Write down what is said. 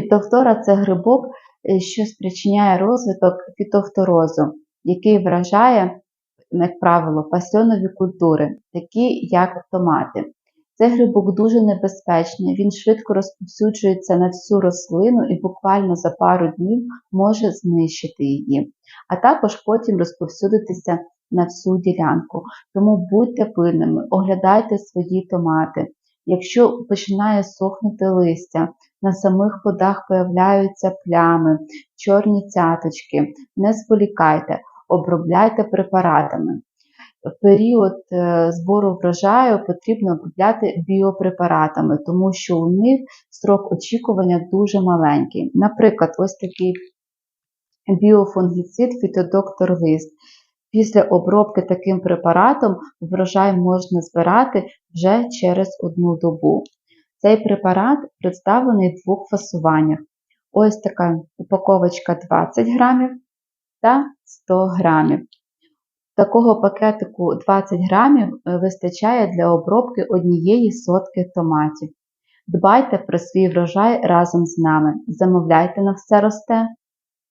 Фітофтора це грибок, е, що спричиняє розвиток фітофторозу, який вражає, як правило, пасьонові культури, такі як томати. Цей грибок дуже небезпечний, він швидко розповсюджується на всю рослину і буквально за пару днів може знищити її, а також потім розповсюдитися на всю ділянку. Тому будьте пильними, оглядайте свої томати. Якщо починає сохнути листя, на самих плодах появляються плями, чорні цяточки, не зволікайте, обробляйте препаратами. В період е, збору врожаю потрібно обробляти біопрепаратами, тому що у них строк очікування дуже маленький. Наприклад, ось такий біофунгіцид фітодоктор лист. Після обробки таким препаратом врожай можна збирати вже через одну добу. Цей препарат представлений в двох фасуваннях. Ось така упаковочка 20 грамів та 100 грамів. Такого пакетику 20 грамів е, вистачає для обробки однієї сотки томатів. Дбайте про свій врожай разом з нами. Замовляйте на все росте.